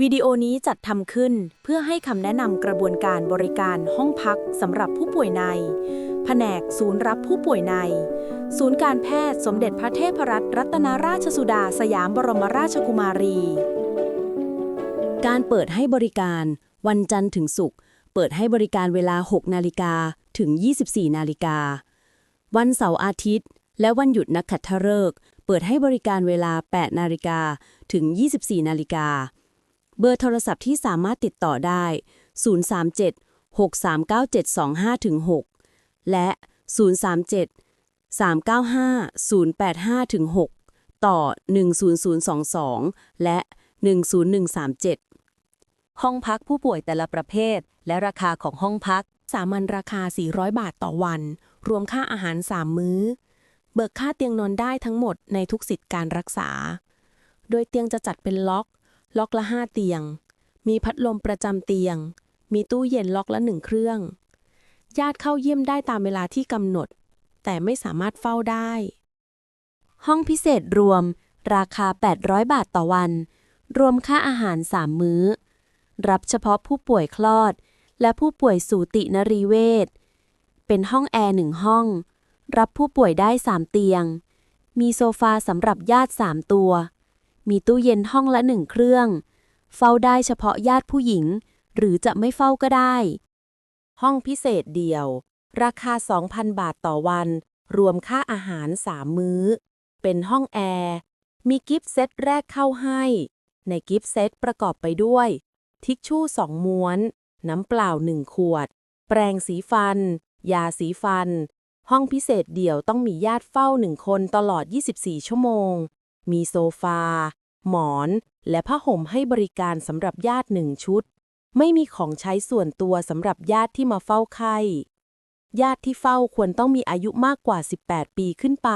วิดีโอนี้จัดทำขึ้นเพื่อให้คำแนะนำกระบวนการบริการห้องพักสำหรับผู้ป่วยใน แผนกศูนย์รับผู้ป่วยใน ศูนย์การแพทย์สมเด็จพระเทพรัตนรัตนราชสุดาสยามบรมราชกุมารี การเปิดให้บริการวันจันทร์ถึงศุกร์เปิดให้บริการเวลา 6 นาฬิกาถึง 24 นาฬิกา วันเสาร์อาทิตย์ และวันหยุดนักขัตฤกษ์เปิดให้บริการเวลา 8 นาฬิกาถึง 24 นาฬิกา เบอร์โทรศัพท์ที่สามารถติดต่อได้ 037 639 725 6 และ 037 395 085 6 ต่อ 10022 และ 10137 ห้องพักผู้ป่วยแต่ละประเภท และราคาของห้องพัก สามัญราคา 400 บาทต่อวัน รวมค่าอาหาร 3 มื้อ เบิกค่าเตียงนอนได้ทั้งหมดในทุกสิทธิการรักษา โดยเตียงจะจัดเป็นล็อก ล็อกละ5เตียง มีพัดลมประจำเตียง มีตู้เย็นล็อกละหนึ่งเครื่อง ญาติเข้าเยี่ยมได้ตามเวลาที่กำหนด แต่ไม่สามารถเฝ้าได้ ห้องพิเศษรวม ราคา 800 บาทต่อวัน รวมค่าอาหาร3มื้อ รับเฉพาะผู้ป่วยคลอด และผู้ป่วยสูตินรีเวชเป็นห้องแอร์หนึ่งห้อง รับผู้ป่วยได้3เตียง มีโซฟาสำหรับญาติ3ตัว มีตู้เย็นห้องละหนึ่งเครื่อง เฝ้าได้เฉพาะญาติผู้หญิง หรือจะไม่เฝ้าก็ได้ ห้องพิเศษเดี่ยว ราคา 2,000 บาทต่อวัน รวมค่าอาหาร3มื้อ เป็นห้องแอร์ มีกิฟต์เซตแรกเข้าให้ ในกิฟต์เซตประกอบไปด้วย ทิชชู่2ม้วน น้ำเปล่า1ขวด แปรงสีฟัน ยาสีฟันห้องพิเศษเดี่ยวต้องมีญาติเฝ้าหนึ่งคนตลอด 24 ชั่วโมง มีโซฟา หมอน และผ้าห่มให้บริการสำหรับญาติหนึ่งชุด ไม่มีของใช้ส่วนตัวสำหรับญาติที่มาเฝ้าไข้ ญาติที่เฝ้าควรต้องมีอายุมากกว่า 18 ปีขึ้นไป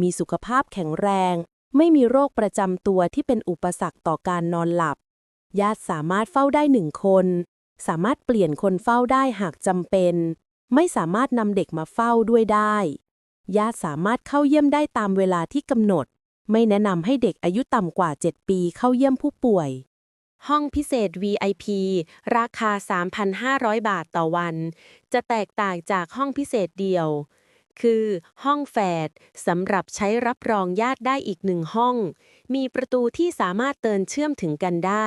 มีสุขภาพแข็งแรง ไม่มีโรคประจำตัวที่เป็นอุปสรรคต่อการนอนหลับ ญาติสามารถเฝ้าได้หนึ่งคน สามารถเปลี่ยนคนเฝ้าได้หากจำเป็น ไม่สามารถนำเด็กมาเฝ้าด้วยได้ ญาติสามารถเข้าเยี่ยมได้ตามเวลาที่กำหนด ไม่แนะนำให้เด็กอายุต่ำกว่า 7 ปีเข้าเยี่ยมผู้ป่วย ห้องพิเศษ VIP ราคา 3,500 บาทต่อวัน จะแตกต่างจากห้องพิเศษเดียว คือห้องแฝดสำหรับใช้รับรองญาติได้อีกหนึ่งห้อง มีประตูที่สามารถเดินเชื่อมถึงกันได้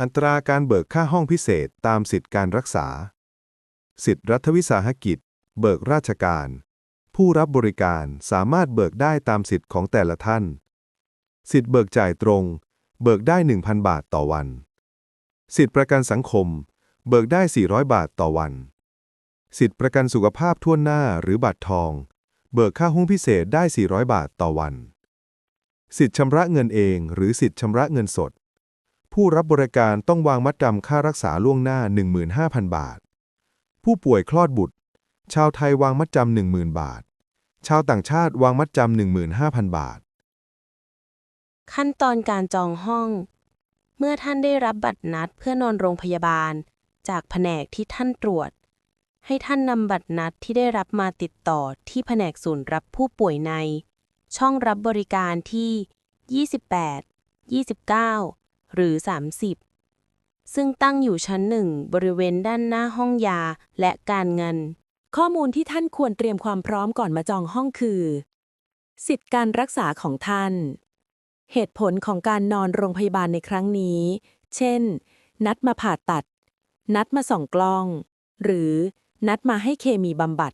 อัตราการเบิกค่าห้องพิเศษตามสิทธิการรักษา สิทธิรัฐวิสาหกิจ เบิกราชการ ผู้รับบริการสามารถเบิกได้ตามสิทธิ์ของแต่ละท่าน สิทธิ์เบิกจ่ายตรง เบิกได้ 1,000 บาทต่อวัน สิทธิ์ประกันสังคม เบิกได้ 400 บาทต่อวัน สิทธิ์ประกันสุขภาพทั่วหน้าหรือบัตรทอง เบิกค่าห้องพิเศษได้ 400 บาทต่อวัน สิทธิ์ชำระเงินเองหรือสิทธิ์ชำระเงินสด ผู้รับบริการต้องวางมัดจำค่ารักษาล่วงหน้า 15,000 บาท ผู้ป่วยคลอดบุตร ชาวไทยวางมัดจำ10,000 บาท ชาวต่างชาติวางมัดจำ15,000 บาท ขั้นตอนการจองห้อง เมื่อท่านได้รับบัตรนัดเพื่อนอนโรงพยาบาล จากแผนกที่ท่านตรวจ ให้ท่านนำบัตรนัดที่ได้รับมาติดต่อที่แผนกศูนย์รับผู้ป่วยใน ช่องรับบริการที่ 28 29 หรือ 30 ซึ่งตั้งอยู่ชั้นหนึ่งบริเวณด้านหน้าห้องยาและการเงิน ข้อมูลที่ท่านควรเตรียมความพร้อมก่อนมาจองห้องคือ สิทธิการรักษาของท่าน เหตุผลของการนอนโรงพยาบาลในครั้งนี้ เช่น นัดมาผ่าตัด นัดมาส่องกล้อง หรือนัดมาให้เคมีบำบัด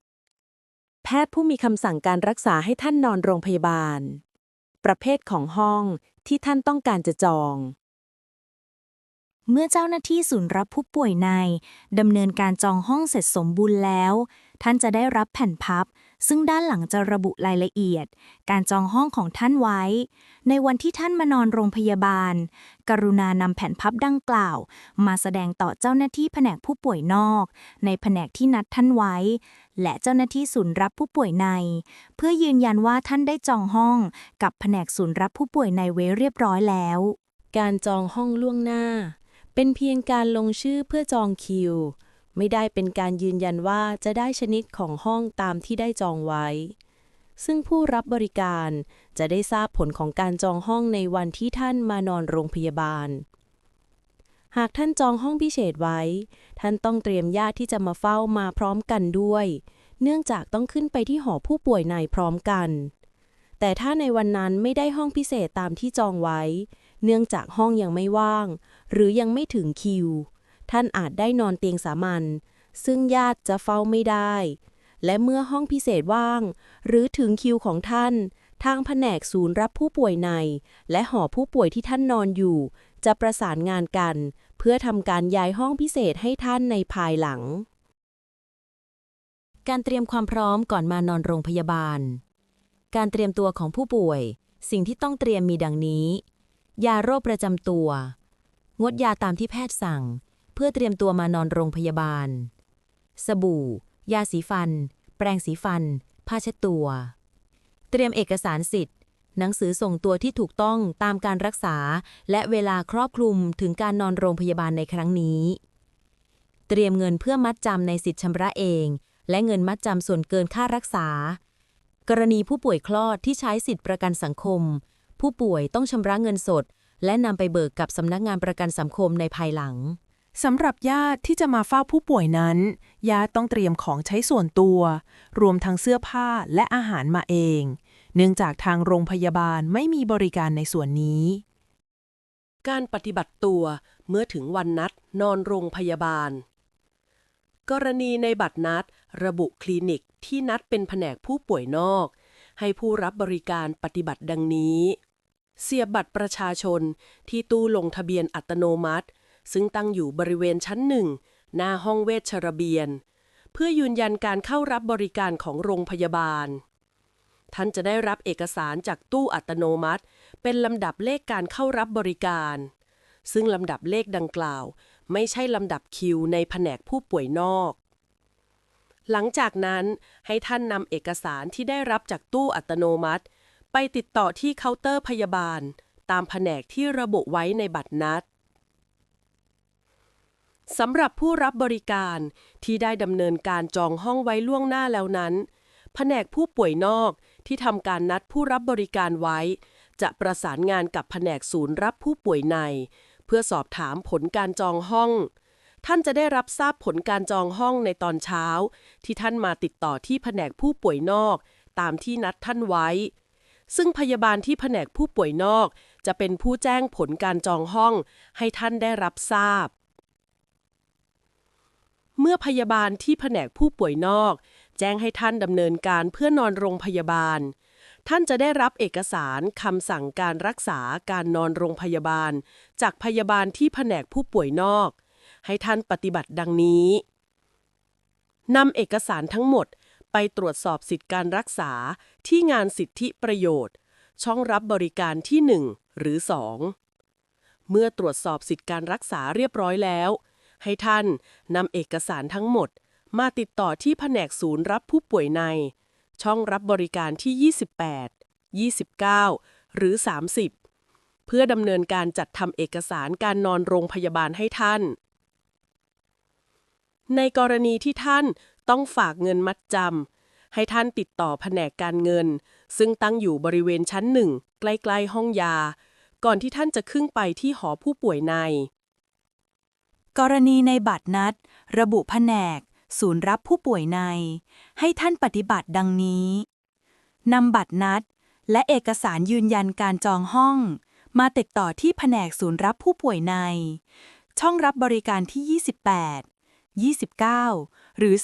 แพทย์ผู้มีคำสั่งการรักษาให้ท่านนอนโรงพยาบาล ประเภทของห้องที่ท่านต้องการจะจอง เมื่อเจ้าหน้าที่ศูนย์รับผู้ป่วยในดำเนินการจองห้องเสร็จสมบูรณ์แล้ว ท่านจะได้รับแผ่นพับ ซึ่งด้านหลังจะระบุรายละเอียด การจองห้องของท่านไว้ ในวันที่ท่านมานอนโรงพยาบาล กรุณานำแผ่นพับดังกล่าว มาแสดงต่อเจ้าหน้าที่แผนกผู้ป่วยนอก ในแผนกที่นัดท่านไว้ และเจ้าหน้าที่ศูนย์รับผู้ป่วยใน เพื่อยืนยันว่าท่านได้จองห้อง กับแผนกศูนย์รับผู้ป่วยในไว้เรียบร้อยแล้ว การจองห้องล่วงหน้า เป็นเพียงการลงชื่อเพื่อจองคิว ไม่ได้เป็นการยืนยันว่าจะได้ชนิดของห้องตามที่ได้จองไว้ ซึ่งผู้รับบริการจะได้ทราบผลของการจองห้องในวันที่ท่านมานอนโรงพยาบาล หากท่านจองห้องพิเศษไว้ ท่านต้องเตรียมญาติที่จะมาเฝ้ามาพร้อมกันด้วย เนื่องจากต้องขึ้นไปที่หอผู้ป่วยในพร้อมกัน แต่ถ้าในวันนั้นไม่ได้ห้องพิเศษตามที่จองไว้ เนื่องจากห้องยังไม่ว่าง หรือยังไม่ถึงคิว ท่านอาจได้นอนเตียงสามัญซึ่งญาติจะเฝ้าไม่ได้ และเมื่อห้องพิเศษว่าง หรือถึงคิวของท่าน ทางแผนกศูนย์รับผู้ป่วยใน และหอผู้ป่วยที่ท่านนอนอยู่ จะประสานงานกัน เพื่อทำการย้ายห้องพิเศษให้ท่านในภายหลัง การเตรียมความพร้อมก่อนมานอนโรงพยาบาล การเตรียมตัวของผู้ป่วย สิ่งที่ต้องเตรียมมีดังนี้ ยาโรคประจำตัว งดยาตามที่แพทย์สั่ง พื่อเตรียมตัวมานอนโรงพยาบาล สบู่ ยาสีฟัน แปรงสีฟัน ผ้าเช็ดตัว เตรียมเอกสารสิทธิ์ หนังสือส่งตัวที่ถูกต้องตามการรักษา และเวลาครอบคลุมถึงการนอนโรงพยาบาลในครั้งนี้ เตรียมเงินเพื่อมัดจำในสิทธิ์ชำระเอง และเงินมัดจำส่วนเกินค่ารักษา กรณีผู้ป่วยคลอดที่ใช้สิทธิประกันสังคม ผู้ป่วยต้องชำระเงินสดและนำไปเบิกกับสำนักงานประกันสังคมในภายหลัง สำหรับญาติที่จะมาเฝ้าผู้ป่วยนั้น ญาติต้องเตรียมของใช้ส่วนตัว รวมทั้งเสื้อผ้าและอาหารมาเอง เนื่องจากทางโรงพยาบาลไม่มีบริการในส่วนนี้ การปฏิบัติตัวเมื่อถึงวันนัดนอนโรงพยาบาล กรณีในบัตรนัด ระบุคลินิกที่นัดเป็นแผนกผู้ป่วยนอก ให้ผู้รับบริการปฏิบัติดังนี้ เสียบบัตรประชาชนที่ตู้ลงทะเบียนอัตโนมัติ ซึ่งตั้งอยู่บริเวณชั้นหนึ่งหน้าห้องเวชระเบียน เพื่อยืนยันการเข้ารับบริการของโรงพยาบาล ท่านจะได้รับเอกสารจากตู้อัตโนมัติ เป็นลำดับเลขการเข้ารับบริการ ซึ่งลำดับเลขดังกล่าว ไม่ใช่ลำดับคิวในแผนกผู้ป่วยนอก หลังจากนั้นให้ท่านนำเอกสารที่ได้รับจากตู้อัตโนมัติ ไปติดต่อที่เคาน์เตอร์พยาบาล ตามแผนกที่ระบุไว้ในบัตรนัด สำหรับผู้รับบริการที่ได้ดำเนินการจองห้องไว้ล่วงหน้าแล้วนั้น แผนกผู้ป่วยนอกที่ทำการนัดผู้รับบริการไว้ จะประสานงานกับแผนกศูนย์รับผู้ป่วยใน เพื่อสอบถามผลการจองห้อง ท่านจะได้รับทราบผลการจองห้องในตอนเช้า ที่ท่านมาติดต่อที่แผนกผู้ป่วยนอก ตามที่นัดท่านไว้ ซึ่งพยาบาลที่แผนกผู้ป่วยนอก จะเป็นผู้แจ้งผลการจองห้อง ให้ท่านได้รับทราบ เมื่อพยาบาลที่แผนกผู้ป่วยนอก แจ้งให้ท่านดำเนินการเพื่อนอนโรงพยาบาล ท่านจะได้รับเอกสารคำสั่งการรักษาการนอนโรงพยาบาล จากพยาบาลที่แผนกผู้ป่วยนอก ให้ท่านปฏิบัติดังนี้นำเอกสารทั้งหมดไปตรวจสอบสิทธิการรักษาที่งานสิทธิประโยชน์ ช่องรับบริการที่ 1 หรือ 2 เมื่อตรวจสอบสิทธิการรักษาเรียบร้อยแล้ว ให้ท่านนำเอกสารทั้งหมด มาติดต่อที่แผนกศูนย์รับผู้ป่วยใน ช่องรับบริการที่ 28 29 หรือ 30 เพื่อดำเนินการจัดทำเอกสารการนอนโรงพยาบาลให้ท่าน ในกรณีที่ท่านต้องฝากเงินมัดจำให้ท่านติดต่อแผนกการเงิน ซึ่งตั้งอยู่บริเวณชั้นหนึ่งใกล้ ๆ ห้องยา ก่อนที่ท่านจะขึ้นไปที่หอผู้ป่วยใน กรณีในบัตรนัด ระบุแผนก ศูนย์รับผู้ป่วยใน ให้ท่านปฏิบัติดังนี้ นำบัตรนัด และเอกสารยืนยันการจองห้อง มาติดต่อที่แผนกศูนย์รับผู้ป่วยใน ช่องรับบริการที่ 28 29 หรือ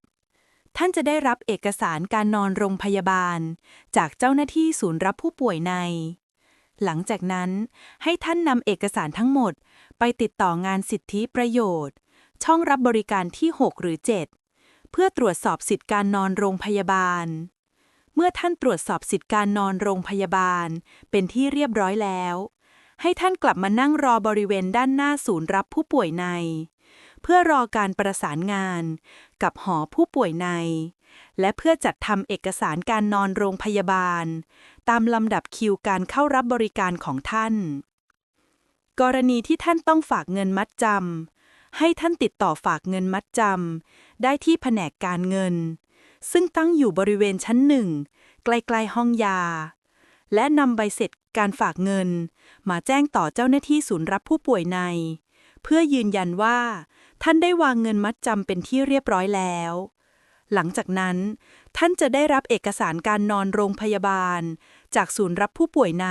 30ท่านจะได้รับเอกสารการนอนโรงพยาบาล จากเจ้าหน้าที่ศูนย์รับผู้ป่วยใน หลังจากนั้น ให้ท่านนำเอกสารทั้งหมด ไปติดต่องานสิทธิประโยชน์ ช่องรับบริการที่ 6 หรือ 7 เพื่อตรวจสอบสิทธิการนอนโรงพยาบาล เมื่อท่านตรวจสอบสิทธิการนอนโรงพยาบาล เป็นที่เรียบร้อยแล้ว ให้ท่านกลับมานั่งรอบริเวณด้านหน้าศูนย์รับผู้ป่วยใน เพื่อรอการประสานงานกับหอผู้ป่วยใน และเพื่อจัดทำเอกสารการนอนโรงพยาบาล ตามลำดับคิวการเข้ารับบริการของท่าน กรณีที่ท่านต้องฝากเงินมัดจำให้ท่านติดต่อฝากเงินมัดจำได้ที่แผนกการเงิน ซึ่งตั้งอยู่บริเวณชั้นหนึ่งใกล้ๆห้องยา และนำใบเสร็จการฝากเงิน มาแจ้งต่อเจ้าหน้าที่ศูนย์รับผู้ป่วยใน เพื่อยืนยันว่า ท่านได้วางเงินมัดจำเป็นที่เรียบร้อยแล้ว หลังจากนั้น ท่านจะได้รับเอกสารการนอนโรงพยาบาล จากศูนย์รับผู้ป่วยใน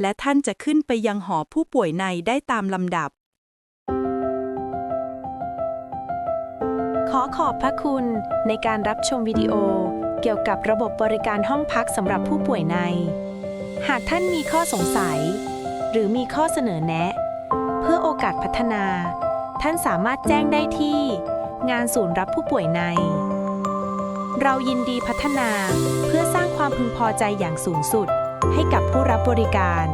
และท่านจะขึ้นไปยังหอผู้ป่วยในได้ตามลำดับ ขอขอบพระคุณในการรับชมวิดีโอ เกี่ยวกับระบบบริการห้องพักสำหรับผู้ป่วยใน หากท่านมีข้อสงสัย หรือมีข้อเสนอแนะ เพื่อโอกาสพัฒนา ท่านสามารถแจ้งได้ที่งานศูนย์รับผู้ป่วยใน เรายินดีพัฒนาเพื่อสร้างความพึงพอใจอย่างสูงสุดให้กับผู้รับบริการ